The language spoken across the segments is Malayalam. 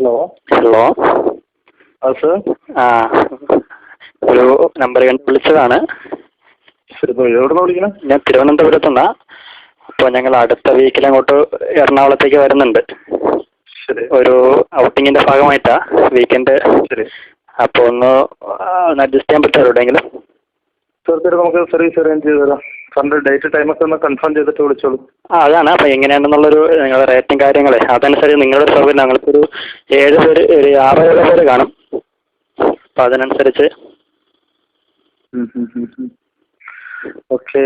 ഹലോ. ഹലോ. ആ സർ. ആ ഒരു നമ്പർ കണ്ട് വിളിച്ചതാണ് ശരി ഇപ്പോൾ എവിടെ നിന്ന് ഞാൻ തിരുവനന്തപുരത്തുനിന്നാ അപ്പോൾ ഞങ്ങൾ അടുത്ത വീക്കിൽ അങ്ങോട്ട് എറണാകുളത്തേക്ക് വരുന്നുണ്ട്. ഒരു ഔട്ടിങ്ങിന്റെ ഭാഗമായിട്ടാ വീക്കെൻഡ്. അപ്പൊ അപ്പോൾ ഒന്ന് അഡ്ജസ്റ്റ് ചെയ്യാൻ പറ്റുമോ എവിടെയെങ്കിലും? തീർച്ചയായിട്ടും നമുക്ക് സർവീസ് അറേഞ്ച് ചെയ്ത് തരാം. സാറിന്റെ ഡേറ്റ് ടൈമൊക്കെ ഒന്ന് കൺഫേം ചെയ്തിട്ട് വിളിച്ചോളൂ. ആ അതാണ്. അപ്പോൾ എങ്ങനെയാണെന്നുള്ളൊരു നിങ്ങളുടെ റേറ്റും കാര്യങ്ങളെ. അതനുസരിച്ച് നിങ്ങളുടെ സൗകര്യം ഞങ്ങൾക്കൊരു ഏഴ് പേര് ഒരു ആറ് ഏഴ് പേര് കാണും. അപ്പോൾ അതിനനുസരിച്ച് ഓക്കെ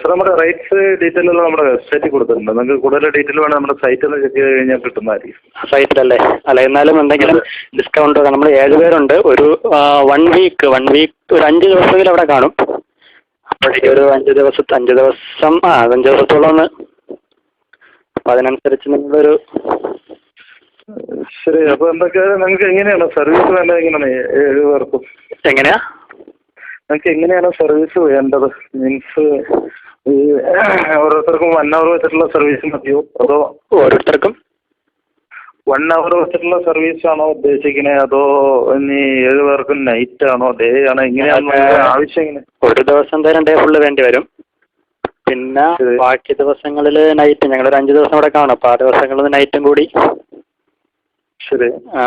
സാർ നമ്മുടെ റേറ്റ്സ് ഡീറ്റെയിൽ എല്ലാം നമ്മുടെ വെബ്സൈറ്റിൽ കൊടുത്തിട്ടുണ്ട്. നിങ്ങൾക്ക് കൂടുതൽ ഡീറ്റെയിൽ വേണം നമ്മുടെ സൈറ്റിൽ നിന്ന് ചെക്ക് ചെയ്ത് കഴിഞ്ഞാൽ കിട്ടുന്നതായിരിക്കും. സൈറ്റിലല്ലേ അല്ല? എന്നാലും എന്തെങ്കിലും ഡിസ്കൗണ്ട് നമ്മൾ ഏഴ് പേരുണ്ട്. ഒരു വൺ വീക്ക് വൺ വീക്ക് ഒരു അഞ്ച് ദിവസത്തിൽ അവിടെ കാണും. അപ്പോഴേക്കും ഒരു അഞ്ച് ദിവസത്തെ അഞ്ച് ദിവസം ആ അഞ്ച് ദിവസത്തോളം ഒന്ന് അപ്പം അതിനനുസരിച്ച് നിങ്ങളൊരു ശരി അപ്പോൾ എന്തൊക്കെ നിങ്ങൾക്ക് എങ്ങനെയാണ് സർവീസ് വേണ്ടത് എങ്ങനെയാണ് ഏഴ് പേർക്കും എങ്ങനെയാ? നിങ്ങൾക്ക് എങ്ങനെയാണ് സർവീസ് വേണ്ടത്? മീൻസ് ഈ ഓരോരുത്തർക്കും വൺ അവർ വെച്ചിട്ടുള്ള സർവീസ് മതിയോ? അതോ ഓരോരുത്തർക്കും വൺ അവർ വെച്ചിട്ടുള്ള സർവീസ് ആണോ ഉദ്ദേശിക്കുന്നത് അതോ ഇനി ഏഴ് പേർക്കും നൈറ്റ് ആണോ? ഡേ ആണോ? എങ്ങനെയാണ് ആവശ്യം എങ്ങനെ ഒരു ദിവസം എന്തായാലും ഡേ ഫുള്ള് വേണ്ടി വരും. പിന്നെ ബാക്കി ദിവസങ്ങളിൽ നൈറ്റ് ഞങ്ങൾ ഒരു അഞ്ച് ദിവസം ഇവിടെ കാണും. അപ്പോൾ ആ ദിവസങ്ങളിൽ നൈറ്റും കൂടി. ശരി. ആ.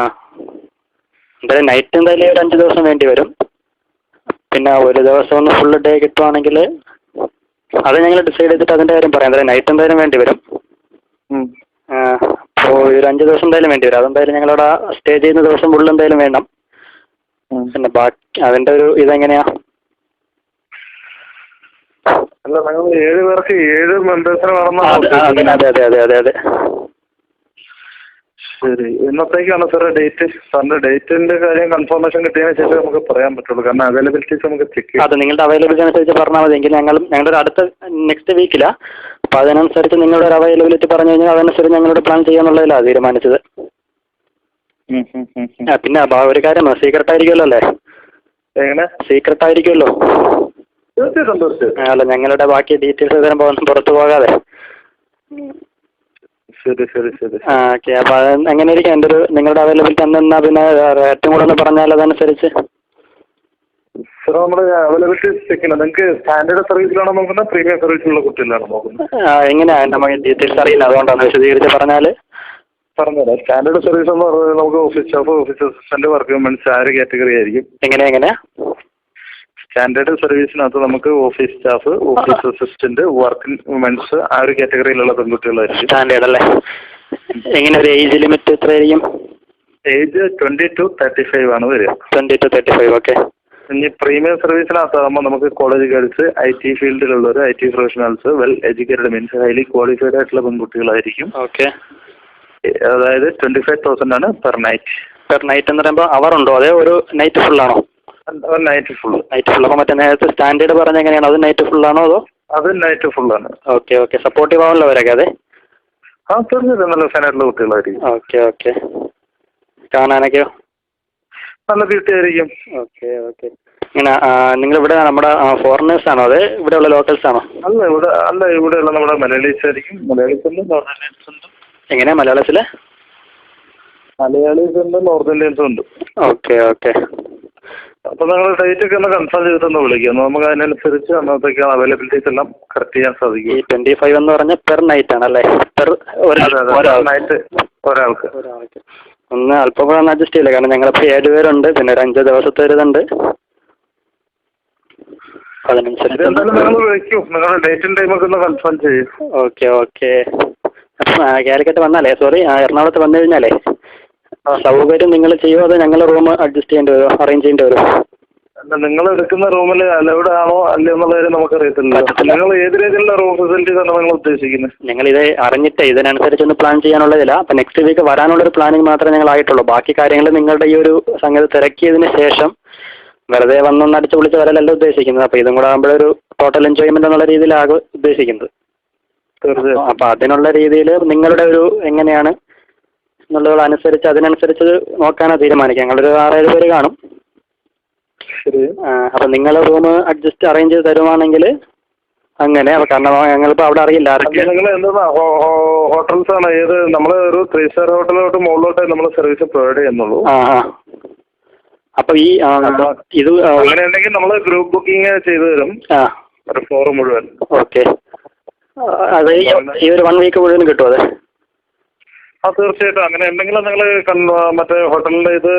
എന്തായാലും നൈറ്റ് എന്തായാലും ഒരു അഞ്ച് ദിവസം വേണ്ടി വരും. പിന്നെ ഒരു ദിവസം ഒന്ന് ഫുള്ള് ഡേ കിട്ടുവാണെങ്കിൽ അത് ഞങ്ങൾ ഡിസൈഡ് ചെയ്തിട്ട് അതിന്റെ കാര്യം പറയാം. എന്തായാലും നൈറ്റ് എന്തായാലും വേണ്ടി വരും. അപ്പോൾ ഒരു അഞ്ച് ദിവസം എന്തായാലും വേണ്ടി വരും. അതെന്തായാലും ഞങ്ങളവിടെ സ്റ്റേ ചെയ്യുന്ന ദിവസം ഫുള്ള് എന്തായാലും വേണം. പിന്നെ ബാക്കി അതിന്റെ ഒരു ഇതെങ്ങനെയാ? അല്ല നിങ്ങൾ ഏഴ് പേർക്ക് ഏഴ് മെമ്പേഴ്സിന് അതെ അതെ അതെ അതെ അതെ. ശരി. എന്നത്തേക്കാണ് സാറേ ഡേറ്റ് സാറിന്റെ ഡേറ്റിന്റെ കാര്യം കൺഫർമേഷൻ കിട്ടിയതിന് ശേഷം നമുക്ക് പറയാൻ പറ്റുള്ളൂ. കാരണം അവൈലബിലിറ്റീസ് നമുക്ക് ചെക്ക് ചെയ്യാം. അത് നിങ്ങളുടെ അവൈലബിലിറ്റി അനുസരിച്ച് പറഞ്ഞാൽ മതി. എങ്കിൽ ഞങ്ങളും ഞങ്ങളുടെ ഒരു അടുത്ത നെക്സ്റ്റ് വീക്കിലാണ് അപ്പോൾ അതിനനുസരിച്ച് നിങ്ങളുടെ ഒരു അവൈലബിലിറ്റി പറഞ്ഞു കഴിഞ്ഞാൽ അതനുസരിച്ച് ഞങ്ങളുടെ പ്ലാൻ ചെയ്യാന്നുള്ളതിലാണ് തീരുമാനിച്ചത്. ഉം, ഉം. ആ, പിന്നെ ഒരു കാര്യം സീക്രട്ട് ആയിരിക്കുമല്ലോ അല്ലേ? എങ്ങനെ? സീക്രട്ട് ആയിരിക്കുമല്ലോ. തീർച്ചയായിട്ടും തീർച്ചയായിട്ടും. ആ, അല്ല ഞങ്ങളുടെ ബാക്കി ഡീറ്റെയിൽസ് പുറത്ത് പോകാതെ. ശരി ശരി ശരി. ഓക്കെ അപ്പോൾ അത് എങ്ങനെ ഇരിക്കും എന്റെ ഒരു നിങ്ങളുടെ അവൈലബിലിറ്റി അന്നെന്നാ പിന്നെ റേറ്റും കൂടെ ഒന്ന് പറഞ്ഞാൽ അതനുസരിച്ച്. സാർ നമ്മുടെ അവൈലബിലിറ്റി ചെക്ക് നിങ്ങൾക്ക് സ്റ്റാൻഡേർഡ് സർവീസിലാണോ നോക്കുന്നത്? പ്രീമിയം സർവീസിലുള്ള കുട്ടികളാണോ നോക്കുന്നത്? ആ, എങ്ങനെയാ? നമുക്ക് ഡീറ്റെയിൽസ് അറിയില്ല. അതുകൊണ്ടാണ് വിശദീകരിച്ച് പറഞ്ഞാൽ. പറഞ്ഞുതരാം. സ്റ്റാൻഡേർഡ് സർവീസ് എന്ന് പറയുന്നത് നമുക്ക് office staff office assistant work womens ആ ഒരു കാറ്റഗറി ആയിരിക്കും. എങ്ങനെ എങ്ങനെയാ? സ്റ്റാൻഡേർഡ് സർവീസിനകത്ത് നമുക്ക് office staff office assistant working womens ആ ഒരു കാറ്റഗറിയിലുള്ള പെൺകുട്ടികളായിരിക്കും. സ്റ്റാൻഡേർഡ് അല്ലേ എങ്ങനെ ഒരു ഏജ് ലിമിറ്റ് എത്രയായിരിക്കും? Age twenty two thirty five ആണ് വരിക. Twenty two thirty five okay ഇനി പ്രീമിയം സർവീസിനകത്താകുമ്പോൾ നമുക്ക് college girls I T ഫീൽഡിലുള്ളവർ I T professionals well educated means highly qualified ആയിട്ടുള്ള പെൺകുട്ടികളായിരിക്കും. ഓക്കെ അതായത് ട്വന്റി ഫൈവ് തൗസൻഡ് ആണ് പെർ നൈറ്റ് പെർ നൈറ്റ് എന്ന് പറയുമ്പോൾ അവർ ഉണ്ടോ? അതേ ഒരു നൈറ്റ് ഫുള്ളാണോ നൈറ്റ് ഫുൾ നൈറ്റ് ഫുൾ അപ്പോൾ മറ്റേ നേരത്തെ സ്റ്റാൻഡേർഡ് പറഞ്ഞ എങ്ങനെയാണ്? അത് നൈറ്റ് ഫുള്ളാണോ അതോ? അത് നൈറ്റ് ഫുൾ ആണ്. ഓക്കെ ഓക്കെ സപ്പോർട്ടീവ് ആവുമല്ലോ അവരൊക്കെ അതെ? ആ തീർച്ചയായിട്ടും നല്ല ഫാനായിട്ടുള്ള കുട്ടികളായിരിക്കും. ഓക്കെ ഓക്കെ കാണാനൊക്കെയോ? നല്ല ബ്യൂട്ടി ആയിരിക്കും. ഓക്കെ ഓക്കെ ഇങ്ങനെ നിങ്ങൾ ഇവിടെ നമ്മുടെ ഫോറിനേഴ്സ് ആണോ അതെ? ഇവിടെയുള്ള ലോക്കൽസ് ആണോ? അല്ല ഇവിടെ അല്ല ഇവിടെയുള്ള നമ്മുടെ മലയാളീസ് ആയിരിക്കും. മലയാളീസ് ഉണ്ട് നോർത്ത് ഇന്ത്യൻസ് ഉണ്ട്. എങ്ങനെയാ മലയാളത്തിൽ? മലയാളീസ് ഉണ്ട് നോർത്ത് ഇന്ത്യൻസും ഉണ്ട്. ഓക്കെ ഓക്കെ അപ്പൊ നിങ്ങൾ ഡേറ്റ് ഒക്കെ ഒന്ന് കൺഫേം ചെയ്തിട്ടൊന്ന് വിളിക്കുന്നു നമുക്ക് അതിനനുസരിച്ച് അന്നത്തേക്ക് അവൈലബിലിറ്റീസ് എല്ലാം കറക്റ്റ് ചെയ്യാൻ സാധിക്കും. ഈ ട്വന്റി ഫൈവ് എന്ന് പറഞ്ഞാൽ പെർ നൈറ്റ് ആണല്ലേ പെർ നൈറ്റ് ഒരാൾക്ക്. ഒരാൾക്ക്. ഒന്ന് അല്പം കൂടെ ഒന്ന് അഡ്ജസ്റ്റ് ചെയ്യില്ല? കാരണം ഞങ്ങളിപ്പോൾ ഏഴ് പേരുണ്ട്. പിന്നെ ഒരു അഞ്ച് ദിവസത്തെ ഒരു ഇതുണ്ട് ഇത് അതിനനുസരിച്ച് നിങ്ങളുടെ ഡേറ്റും ടൈമൊക്കെ ഒന്ന് കൺഫേം ചെയ്യും. ഓക്കെ ഓക്കെ കാലിക്കറ്റ് വന്നാലേ? സോറി എറണാകുളത്ത് വന്നു കഴിഞ്ഞാലേ? സൗകര്യം നിങ്ങൾ ചെയ്യുമോ അതോ ഞങ്ങൾ റൂം അഡ്ജസ്റ്റ് ചെയ്യേണ്ടി വരുമോ അറേഞ്ച് ചെയ്യേണ്ടി വരുമോ നിങ്ങൾ എടുക്കുന്ന റൂമിൽ അലൗഡ് ആണോ അല്ലേ എന്നുള്ള കാര്യം നമുക്കറിയത്തില്ല അറിയത്തില്ല നിങ്ങൾ ഏത് രീതിയിലുള്ള റൂം ഫെസിലിറ്റീസ് ആണ് നിങ്ങൾ ഉദ്ദേശിക്കുന്നത്? ഇത് അറിഞ്ഞിട്ട് ഇതിനനുസരിച്ച് ഒന്ന് പ്ലാൻ ചെയ്യാനുള്ളതില്ല. അപ്പൊ നെക്സ്റ്റ് വീക്ക് വരാനുള്ള ഒരു പ്ലാനിങ് മാത്രമേ ഞങ്ങൾ ആയിട്ടുള്ളൂ. ബാക്കി കാര്യങ്ങൾ നിങ്ങളുടെ ഈ ഒരു സംഗതി തിരക്കിയതിന് ശേഷം വെറുതെ വന്നൊന്ന് അടിച്ച് വിളിച്ച് വരലല്ല ഉദ്ദേശിക്കുന്നത്. അപ്പൊ ഇതും കൂടെ ആകുമ്പോഴൊരു ടോട്ടൽ എൻജോയ്മെന്റ് എന്നുള്ള രീതിയിലാകും ഉദ്ദേശിക്കുന്നത്. തീർച്ചയായും. അപ്പൊ അതിനുള്ള രീതിയിൽ നിങ്ങളുടെ ഒരു എങ്ങനെയാണ് എന്നുള്ളത് അനുസരിച്ച് അതിനനുസരിച്ച് നോക്കാനാണ് തീരുമാനിക്കുക. ഞങ്ങളൊരു ആറേഴ് പേര് കാണും. ശരി. അപ്പം നിങ്ങൾ റൂം അഡ്ജസ്റ്റ് അറേഞ്ച് ചെയ്ത് തരുവാണെങ്കിൽ അങ്ങനെ അപ്പൊ കാരണം ഞങ്ങളിപ്പോ അവിടെ അറിയില്ല. നിങ്ങൾ എന്താ ഹോട്ടൽസ് ആണ്. ഏത് നമ്മൾ ഒരു ത്രീ സ്റ്റാർ ഹോട്ടലിലോട്ട് മുകളിലോട്ട് നമ്മൾ സർവീസ് പ്രൊവൈഡ് ചെയ്യുന്നുള്ളൂ. ആ ആ. അപ്പൊ ഈ ഇത് അങ്ങനെ ഉണ്ടെങ്കിൽ നമ്മൾ ഗ്രൂപ്പ് ബുക്കിംഗ് ചെയ്തു തരും. ആ. ഒരു ഫ്ലോർ മുഴുവൻ. ഓക്കെ. അത് ഈ ഒരു വൺ വീക്ക് മുഴുവൻ കിട്ടും അത്? ആ തീർച്ചയായിട്ടും. അങ്ങനെ ഉണ്ടെങ്കിൽ നിങ്ങൾ മറ്റേ ഹോട്ടലിന്റെ ഇത്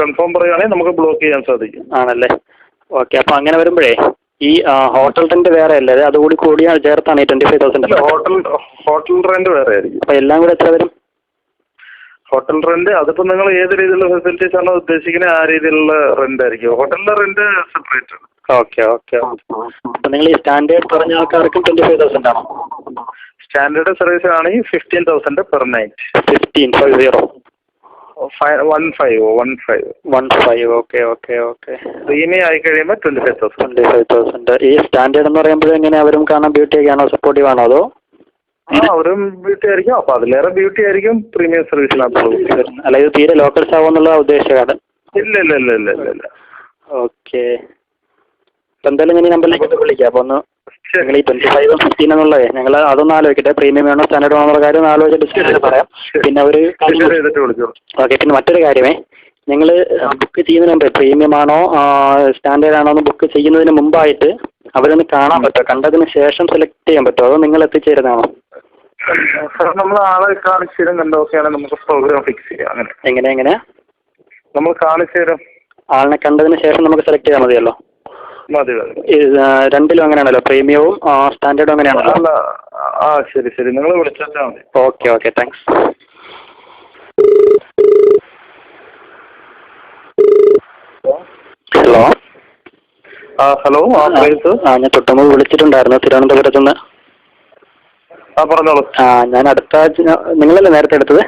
കൺഫേം പറയുകയാണെങ്കിൽ നമുക്ക് ബ്ലോക്ക് ചെയ്യാൻ സാധിക്കും. ആണല്ലേ? ഓക്കെ അപ്പൊ അങ്ങനെ വരുമ്പോഴേ ഈ ഹോട്ടൽ റെന്റ് വേറെ അല്ലേ? അതുകൂടി കൂടി ചേർത്താണ് ഈ twenty five thousand hotel hotel rent വേറെ ആയിരിക്കും. അപ്പൊ എല്ലാം കൂടെ എത്ര വരും? ഹോട്ടൽ റെന്റ് അതിപ്പോ നിങ്ങൾ ഏത് രീതിയിലുള്ള ഫെസിലിറ്റീസ് ആണോ ഉദ്ദേശിക്കുന്നത് ആ രീതിയിലുള്ള റെന്റ് ആയിരിക്കും. ഹോട്ടലിന്റെ റെന്റ് സെപ്പറേറ്റ് ആണ്. ഓക്കെ ഓക്കെ അപ്പൊ നിങ്ങൾ ഈ സ്റ്റാൻഡേർഡ് പറഞ്ഞ ആൾക്കാർക്ക് ട്വന്റി ഫൈവ് തൗസൻഡ് ആണോ? സ്റ്റാൻഡേർഡ് സർവീസ് ആണെങ്കിൽ fifteen thousand per night fifteen five zero one five one five one five okay okay okay premium ആയി കഴിയുമ്പോൾ twenty five thousand twenty five thousand ഈ സ്റ്റാൻഡേർഡ് എന്ന് പറയുമ്പോൾ എങ്ങനെ അവരും കാണാൻ ബ്യൂട്ടി ഒക്കെ ആണോ സപ്പോർട്ടീവ് ആണോ അതോ? ആ അവരും ബ്യൂട്ടി ആയിരിക്കും. അപ്പൊ അതിലേറെ ബ്യൂട്ടി ആയിരിക്കും പ്രീമിയം സർവീസിൽ അല്ല ഇത് തീരെ ലോക്കൽസ് ആവുമെന്നുള്ള ഉദ്ദേശമാണ് ഇല്ല ഇല്ല ഇല്ല ഇല്ല ഇല്ല ഓക്കെ അപ്പൊ എന്തായാലും ഞാൻ ഈ നമ്പറിലേക്ക് വിളിക്കാം. അപ്പൊ ഒന്ന്. നിങ്ങൾ ഈ ട്വന്റി ഫൈവ് ഫിഫ്റ്റീൻ എന്നുള്ളത് ഞങ്ങൾ അതൊന്ന് ആലോചിക്കട്ടെ. പ്രീമിയം വേണോ സ്റ്റാൻഡേർഡ് വേണോ എന്നുള്ള കാര്യം ഒന്ന് ആലോചിച്ച് ഡിസ്കസ് ചെയ്ത് പറയാം. പിന്നെ ഒരു ഓക്കെ പിന്നെ മറ്റൊരു കാര്യമേ. ഞങ്ങൾ ബുക്ക് ചെയ്യുന്നതിന് മുമ്പേ പ്രീമിയം ആണോ സ്റ്റാൻഡേർഡ് ആണോ എന്ന് ബുക്ക് ചെയ്യുന്നതിന് മുമ്പായിട്ട് അവരൊന്ന് കാണാൻ പറ്റുമോ? കണ്ടതിന് ശേഷം സെലക്ട് ചെയ്യാൻ പറ്റുമോ? അതോ നിങ്ങൾ എത്തിച്ചേരുന്നതാണോ? നമ്മൾ ആളെ കാണിച്ചു തരും നമുക്ക് പ്രോഗ്രാം ഫിക്സ് ചെയ്യാം. അങ്ങനെ. എങ്ങനെ എങ്ങനെ നമ്മൾ കാണിച്ചു തരും ആളിനെ കണ്ടതിന് ശേഷം നമുക്ക് സെലക്ട് ചെയ്താൽ മതിയല്ലോ. മതി രണ്ടിലും അങ്ങനെയാണല്ലോ. പ്രീമിയവും സ്റ്റാൻഡേർഡും അങ്ങനെയാണല്ലോ. ആ ശരി ശരി. നിങ്ങൾ വിളിച്ചാൽ മതി. Okay okay thanks. ഹലോ? ആ ഹലോ ആ ഞാൻ തൊട്ടുമ്പോൾ വിളിച്ചിട്ടുണ്ടായിരുന്നു തിരുവനന്തപുരത്ത് നിന്ന്. ആ പറഞ്ഞോളൂ. ആ ഞാൻ അടുത്ത ആഴ്ച നിങ്ങളല്ലേ നേരത്തെ എടുത്തത്?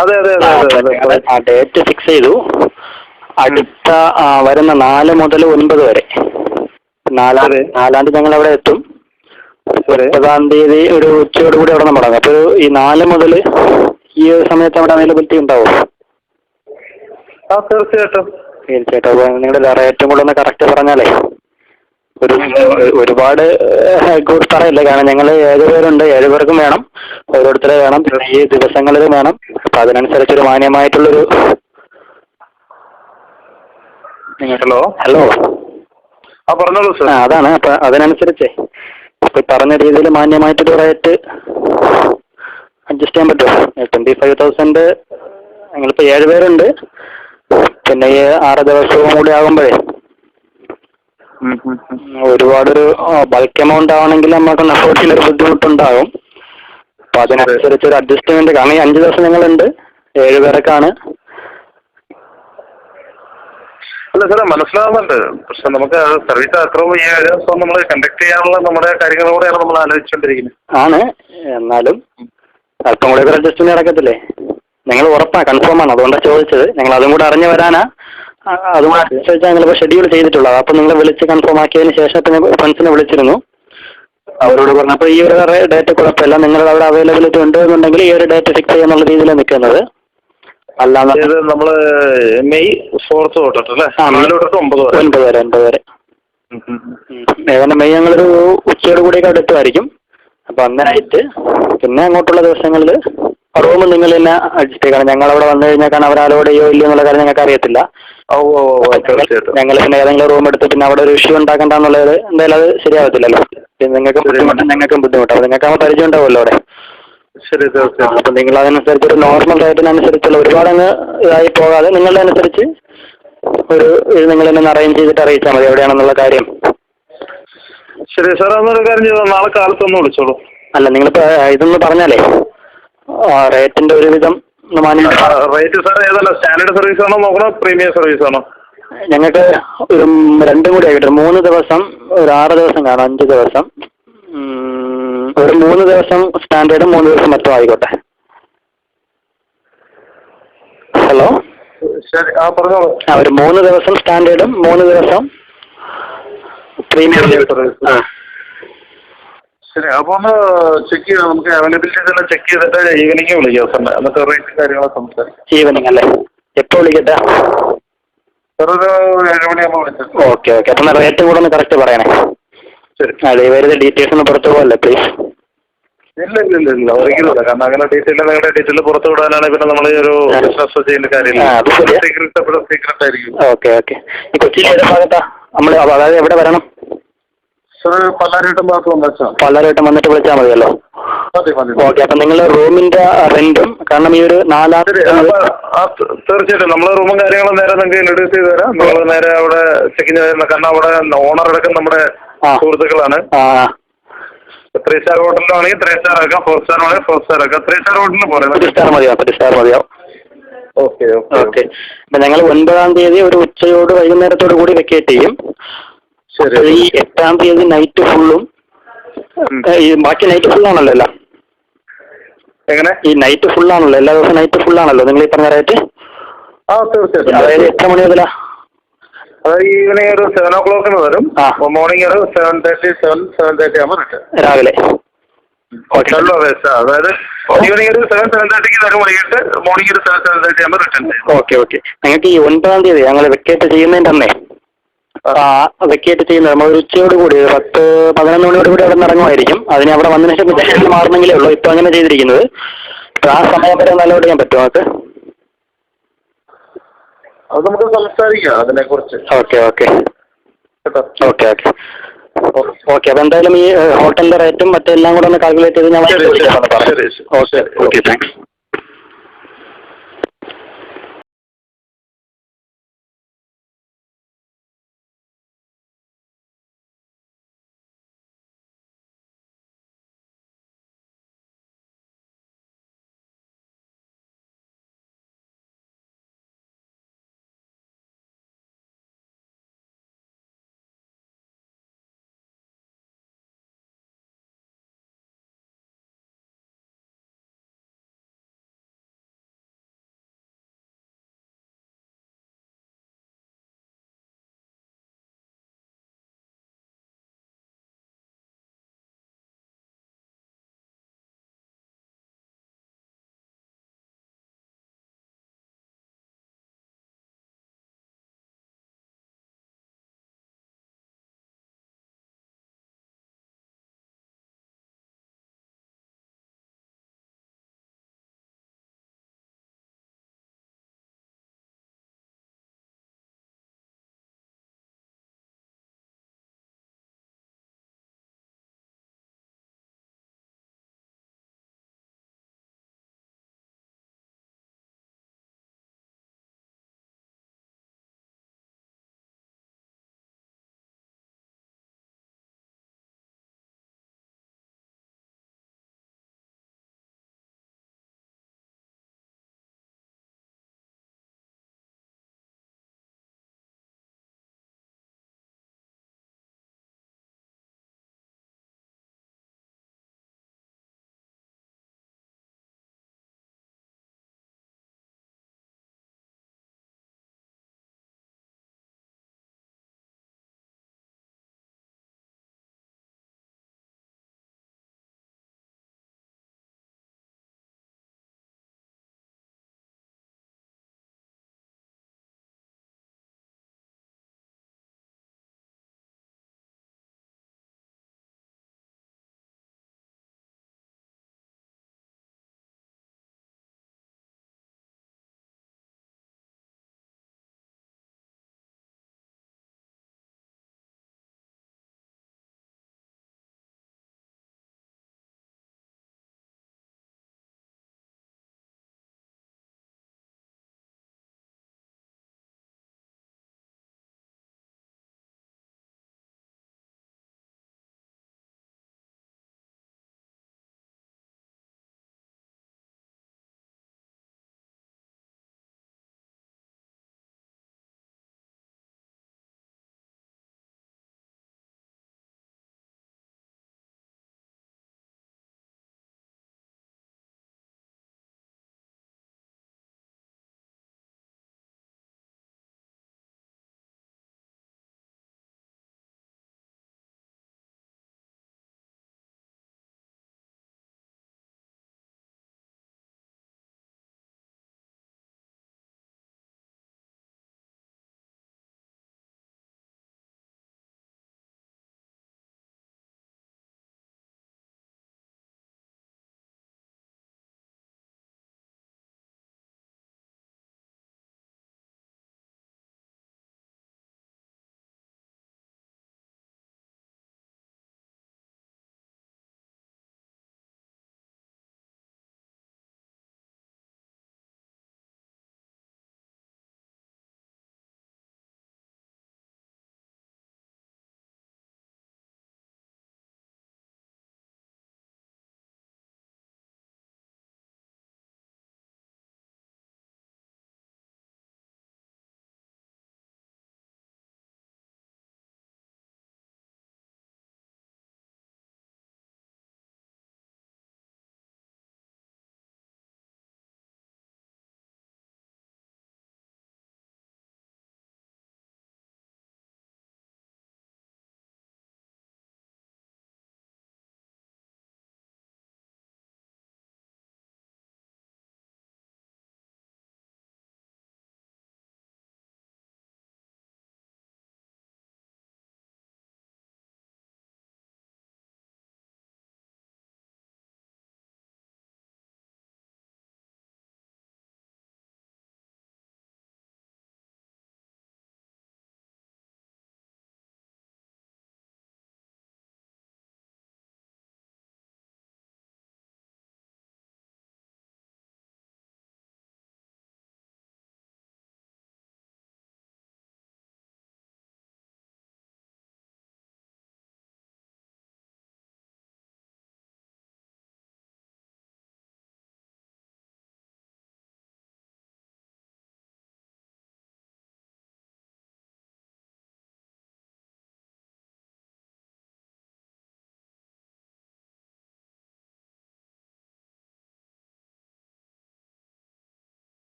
അതെ അതെ അതെ ഡേറ്റ് ഫിക്സ് ചെയ്തു. അടുത്ത വരുന്ന നാല് മുതൽ ഒൻപത് വരെ. നാലാം. നാലാം തീയതി ഞങ്ങൾ അവിടെ എത്തും ഒൻപതാം തീയതി ഒരു ഉച്ചയോട് കൂടി അവിടെ നിന്ന് അപ്പൊ അപ്പോൾ ഈ നാല് മുതൽ ഈ ഒരു സമയത്ത് അവിടെ അവൈലബിലിറ്റി ഉണ്ടാവും. ആ തീർച്ചയായിട്ടും. തീർച്ചയായിട്ടും. അപ്പോൾ നിങ്ങളുടെ റേറ്റും കൂടെ ഒന്ന് കറക്റ്റ് പറഞ്ഞാലേ. ഒരു ഒരുപാട് ഗുഡ് പറയില്ല? കാരണം ഞങ്ങൾ ഏഴ് പേരുണ്ട്. ഏഴ് പേർക്കും വേണം. ഓരോരുത്തരെ വേണം. പിന്നെ ഈ ദിവസങ്ങളിൽ വേണം. അപ്പം അതിനനുസരിച്ചൊരു മാന്യമായിട്ടുള്ളൊരു ഹലോ? ഹലോ. ആ പറഞ്ഞോളൂ ആ സാർ അതാണ്. അപ്പം അതിനനുസരിച്ചേ. ഇപ്പം പറഞ്ഞ രീതിയിൽ മാന്യമായിട്ടൊരു റേറ്റ് അഡ്ജസ്റ്റ് ചെയ്യാൻ പറ്റുമോ? ട്വന്റി ഫൈവ് തൗസൻഡ് ഞങ്ങളിപ്പോൾ ഏഴ് പേരുണ്ട്. പിന്നെ ഈ ആറ് ദിവസവും കൂടി ആകുമ്പോഴേ. ഒരുപാടൊരു ബൾക്ക് എമൗണ്ട് ആവണമെങ്കിൽ നമുക്ക് അഫോർഡ് ഒരു ബുദ്ധിമുട്ടുണ്ടാകും. അപ്പൊ അതിനനുസരിച്ച് ഒരു അഡ്ജസ്റ്റ്മെന്റ് കാരണം ഈ അഞ്ച് ദിവസം ഞങ്ങളുണ്ട് ഏഴ് പേർക്കാണ് അല്ല സാറേ മനസ്സിലാവുന്നുണ്ട്. പക്ഷെ നമുക്ക് സർവീസ് അത്രയും ഈ നമ്മൾ കണ്ടക്ട് ചെയ്യാനുള്ള നമ്മുടെ കാര്യങ്ങളോടെയാണ് നമ്മൾ ആലോചിച്ചുകൊണ്ടിരിക്കുന്നത്. ആണ്. എന്നാലും അല്പം കൂടെ ഒരു നടക്കത്തില്ലേ? നിങ്ങൾ ഉറപ്പാ കൺഫേം ആണ്. അതുകൊണ്ടാണ് ചോദിച്ചത്. ഞങ്ങൾ അതും കൂടെ അറിഞ്ഞു വരാനാ. ആ, അനുസരിച്ച് ഞങ്ങളിപ്പോൾ ഷെഡ്യൂൾ ചെയ്തിട്ടുള്ളത് അപ്പം നിങ്ങൾ വിളിച്ച് കൺഫേം ആക്കിയതിന് ശേഷം ഇപ്പം ഞാൻ ഫ്രണ്ട്സിനെ വിളിച്ചിരുന്നു. അവരോട് പറഞ്ഞപ്പോൾ ഈ ഒരു ഡേറ്റ് കുഴപ്പമില്ല. നിങ്ങളുടെ അവിടെ അവൈലബിലിറ്റി ഉണ്ട് എന്നുണ്ടെങ്കിൽ ഈ ഒരു ഡേറ്റ് ഫിക്സ് ചെയ്യാന്നുള്ള രീതിയിലാണ് നിൽക്കുന്നത് അല്ലാതെ ഇത് നമ്മൾ മെയ് ഫോർത്ത് നാല് തൊട്ടിട്ട് ഒമ്പത് വരെ. ഒൻപത് വരെ ഒൻപത് വരെ. ഏതാണ്ട് മെയ് ഞങ്ങളൊരു ഉച്ചയോട് കൂടിയൊക്കെ അടുത്തുമായിരിക്കും. അപ്പം അങ്ങനായിട്ട് പിന്നെ അങ്ങോട്ടുള്ള ദിവസങ്ങളിൽ റൂം നിങ്ങൾ തന്നെ അഡ്ജസ്റ്റ് ചെയ്യണം. ഞങ്ങൾ അവിടെ വന്നു കഴിഞ്ഞാൽ കാരണം അവർ അലോഡ് ചെയ്യോ ഇല്ലയോ എന്നുള്ള കാര്യം ഞങ്ങൾക്ക് അറിയത്തില്ല. ഞങ്ങൾ പിന്നെ ഏതെങ്കിലും റൂം എടുത്ത് പിന്നെ അവിടെ ഒരു ഇഷ്യൂ ഉണ്ടാക്കണ്ടെന്നുള്ളത് എന്തായാലും അത് ശരിയാവത്തില്ലല്ലോ. പിന്നെ നിങ്ങൾക്ക് ബുദ്ധിമുട്ട്. ഞങ്ങൾക്കും ബുദ്ധിമുട്ടാണ് നിങ്ങൾക്ക് ആ പരിചയം ഉണ്ടാവുമല്ലോ അവിടെ. ശരി തീർച്ചയായും അപ്പം നിങ്ങൾ അതിനനുസരിച്ച് ഒരു നോർമൽ റേറ്റിനനുസരിച്ചുള്ള ഒരുപാട് അങ്ങ് ഇതായി പോകാതെ നിങ്ങളുടെ അനുസരിച്ച് ഒരു ഇത് നിങ്ങൾ തന്നെ അറേഞ്ച് ചെയ്തിട്ട് അറിയിച്ചാൽ മതി എവിടെയാണെന്നുള്ള കാര്യം. ശരി സാർ അന്നൊരു കാര്യം ചെയ്തോ നാളെ കാലത്ത് ഒന്ന് വിളിച്ചോളൂ. അല്ല നിങ്ങൾ ഇതൊന്ന് പറഞ്ഞാലേ ആ, റേറ്റിന്റെ ഒരുവിധം റേറ്റ് സാർ ഏതല്ല സ്റ്റാൻഡേർഡ് സർവീസ് ആണോ നോക്കണോ പ്രീമിയം സർവീസ് ആണോ? ഞങ്ങൾക്ക് ഒരു രണ്ടും കൂടി ആയിട്ട് മൂന്ന് ദിവസം ഒരു ആറ് ദിവസം കാണാം അഞ്ച് ദിവസം. ഒരു മൂന്ന് ദിവസം സ്റ്റാൻഡേർഡും മൂന്ന് ദിവസം മറ്റും ആയിക്കോട്ടെ. ഹലോ? ശരി ആ പറഞ്ഞോളൂ. ആ ഒരു മൂന്ന് ദിവസം സ്റ്റാൻഡേർഡും മൂന്ന് ദിവസം പ്രീമിയം ആ. ശരി അപ്പൊ ഒന്ന് ചെക്ക് ചെയ്ത് നമുക്ക് അവൈലബിലിറ്റി എല്ലാം ചെക്ക് ചെയ്തിട്ട് ഈവനിങ് വിളിക്കാം സാറിന്. എന്നിട്ട് റേറ്റ് കാര്യങ്ങളൊക്കെ സംസാരിക്കാം. ഈവനിങ് അല്ലേ? എപ്പോൾ വിളിക്കട്ടെ? സാർ ഒരു ഏഴ് മണിയാകുമ്പോൾ വിളിച്ചു ഓക്കെ ഓക്കെ. അപ്പം റേറ്റ് കൂടെ ഒന്ന് കറക്റ്റ് പറയണേ. ദയവായിരുന്ന ഡീറ്റെയിൽസ് ഒന്ന് പുറത്തു പോകല്ലേ പ്ലീസ് ഇല്ല ഇല്ല ഇല്ല ഇല്ല. ഒരിക്കലും കാരണം അങ്ങനെ ഡീറ്റെയിൽ നിങ്ങളുടെ ഡീറ്റെയിൽ പുറത്തു വിടാനാണ് പിന്നെ നമ്മൾ ഒരു ബിസിനസ് ചെയ്യേണ്ട കാര്യമില്ല. സീക്രട്ട് എപ്പോഴും സീക്രട്ട് ആയിരിക്കും. Okay okay. ഈ കൊച്ചിയിൽ ഏത് ഭാഗത്താ? നമ്മൾ അതായത് എവിടെ വരണം? പല്ലാരിട്ടം ഭാഗത്ത് വന്നാൽ പലരായിട്ടും വന്നിട്ട് വിളിച്ചാൽ മതിയല്ലോ. മതി മതി ഓക്കെ അപ്പൊ നിങ്ങൾ റൂമിന്റെ റെന്റും കാരണം ഈ ഒരു നാലാം തീർച്ചയായിട്ടും നമ്മൾ റൂമും കാര്യങ്ങളും നേരെ നിങ്ങൾക്ക് ഇൻട്രൊഡ്യൂസ് ചെയ്ത് തരാം. നമ്മൾ നേരെ അവിടെ ചെക്ക് ചെയ്ത് കാരണം അവിടെ ഓണർ അടക്കം നമ്മുടെ. സുഹൃത്തുക്കളാണ്. ത്രീ സ്റ്റാർ ഹോട്ടലിലാണെങ്കിൽ ത്രീ സ്റ്റാർ ആക്കാം ഫോർ സ്റ്റാർ ആണെങ്കിൽ ഫോർ സ്റ്റാർ ആക്കാം. ത്രീ സ്റ്റാർ ഹോട്ടലിന് പോലെ പോരെ സ്റ്റാർ മതിയാവും ത്രീ സ്റ്റാർ മതിയാവും ഓക്കെ ഓക്കെ. അപ്പം ഞങ്ങൾ ഒൻപതാം തീയതി ഒരു ഉച്ചയോട് വൈകുന്നേരത്തോടു കൂടി വെക്കേറ്റ് ചെയ്യും. ശരി ഈ എട്ടാം തീയതി നൈറ്റ് ഫുള്ളും ഈ ബാക്കി നൈറ്റ് ഫുള്ളാണല്ലോ എല്ലാം. എങ്ങനെ? ഈ നൈറ്റ് ഫുള്ളാണല്ലോ എല്ലാ ദിവസവും നൈറ്റ് ഫുള്ളാണല്ലോ നിങ്ങൾ ഈ പറഞ്ഞ റേറ്റ് അതായത് എത്ര മണി മുതലാ? അതായത് ഈവനിങ് ഒരു സെവൻ ഓ ക്ലോക്കിന് വരും. മോർണിംഗ് ഒരു seven thirty seven seven thirty ആകുമ്പോൾ റിട്ടേൺ രാവിലെ. ഹോട്ടലിലോ അതായത് ഈവനിങ് ഒരു സെവൻ സെവൻ തേർട്ടിക്ക് വരും വൈകിട്ട് മോർണിംഗ് ഒരു സെവൻ സെവൻ തേർട്ടി ആകുമ്പോൾ റിട്ടേൺ ഓക്കെ ഓക്കെ നിങ്ങൾക്ക് ഈ ഒൻപതാം തീയതി ഞങ്ങൾ വെക്കേറ്റ് ചെയ്യുന്നതിന്റെ അന്നേ വെക്കേറ്റ് ചെയ്യുന്നത് നമ്മൾ ഒരു ഉച്ചയോട് കൂടി പത്ത് പതിനൊന്ന് മണിയോട് കൂടി അവിടെ ഇറങ്ങുമായിരിക്കും അതിന് അവിടെ വന്നതിന് ശേഷം മാറണമെങ്കിലേ മാറുന്നെങ്കിലേ ഉള്ളൂ. ഇപ്പൊ അങ്ങനെ ചെയ്തിരിക്കുന്നത്. ആ സമയം വരെ നല്ലോട്ട് ഞാൻ പറ്റുമോ നമുക്ക് അത് നമുക്ക് സംസാരിക്കാം അതിനെക്കുറിച്ച്. Okay okay. കേട്ടോ? Okay okay. ഓക്കെ അപ്പൊ എന്തായാലും ഈ ഹോട്ടലിന്റെ റേറ്റും മറ്റെല്ലാം കൂടെ ഒന്ന് കാൽക്കുലേറ്റ് ചെയ്ത് ഞാൻ. Okay okay. താങ്ക്സ്